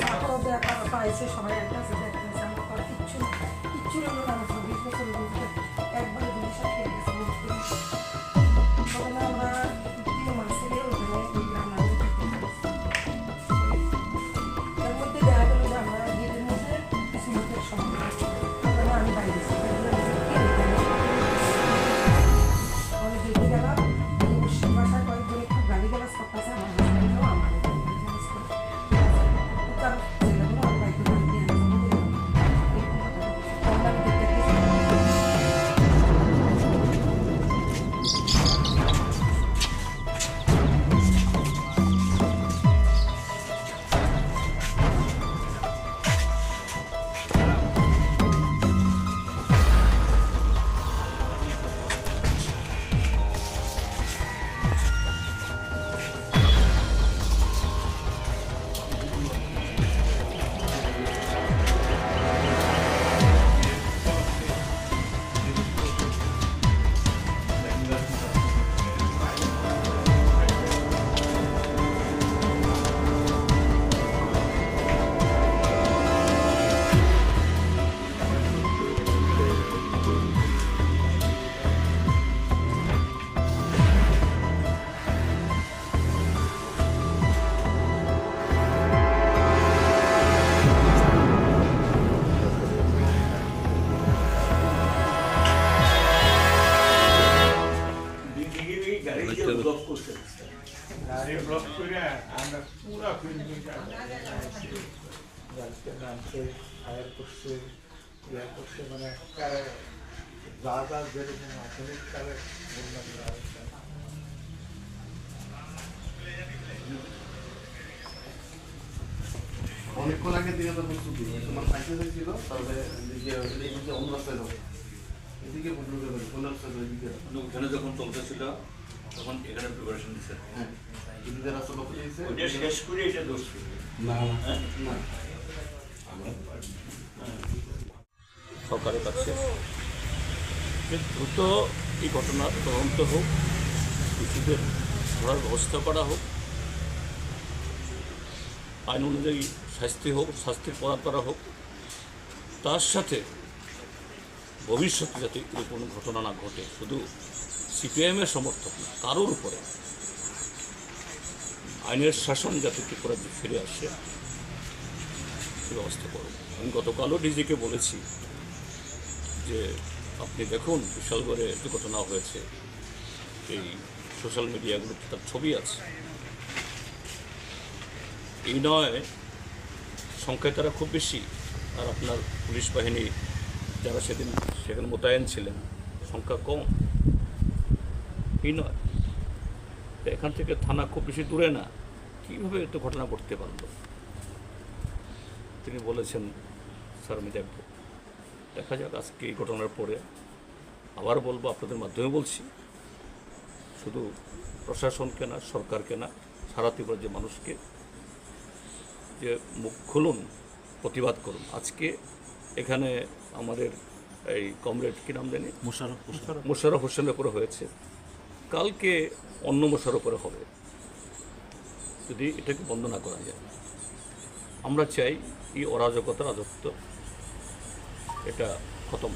তারপর দেখা পাইছে একটা আছে দেখা আমার তো কিচ্ছু কিচ্ছু না আমার বিশ আমরা তিন মাসের ওখানে ওই এর মধ্যে দেখা গেল যে আমরা গেটের মধ্যে কিছু লোকের সময় আমি বাইরে মানে যা যা যেরকম আধুনিক কালে বললাম না, অনেকক্ষণ আগে দিকে তো প্রস্তুতি তোমার সাইকেল ছিল এদিকে এদিকে অন্য রাস্তায় যাব এদিকে অন্য রাস্তায় এদিকে। যখন চলতেছিল তখন এখানে প্রিপারেশন দিচ্ছে হ্যাঁ। দিয়েছে শেষ করে এটা দোষ না না। সরকারের কাছে। দ্রুত এই ঘটনার তদন্ত হোক দোষীদের ধরার ব্যবস্থা করা হোক আইন অনুযায়ী শাস্তি হোক শাস্তির প্রদান করা হোক তার সাথে ভবিষ্যতে যাতে কোনো ঘটনা না ঘটে শুধু সিপিআইএমের সমর্থক না, কারোর উপরে। আইনের শাসন যাতে ত্রিপুরা ফিরে আসে ব্যবস্থা করুন আমি গতকালও ডিজিকে বলেছি যে, আপনি দেখুন বিশালগড়ে যে ঘটনা হয়েছে, এই সোশ্যাল মিডিয়াগুলোতে তার ছবি আছে। এই নয়, সংখ্যায় তারা খুব বেশি। আর আপনার পুলিশ বাহিনী, যারা সেদিন, সেখানে মোতায়েন ছিলেন, সংখ্যা কম। নয়। এখান থেকে থানা খুব বেশি দূরে না। কীভাবে এত ঘটনা ঘটতে পারল? তিনি বলেছেন স্যার আমি দেখব। দেখা যাক আজকে এই ঘটনার পরে আবার বলব আপনাদের মাধ্যমে বলছি। শুধু প্রশাসনকে না সরকারকে না সারা ত্রিপুরার যে মানুষকে যে মুখ খুলুন প্রতিবাদ করুন। আজকে এখানে আমাদের এই কমরেড কী নাম জানি? মোশারফ মোশারফ হোসেনের উপরে হয়েছে। কালকে অন্য মশার উপরে হবে যদি এটাকে বন্ধ না করা যায় আমরা চাই এই অরাজকতা, রাজত্ব এটা খতম।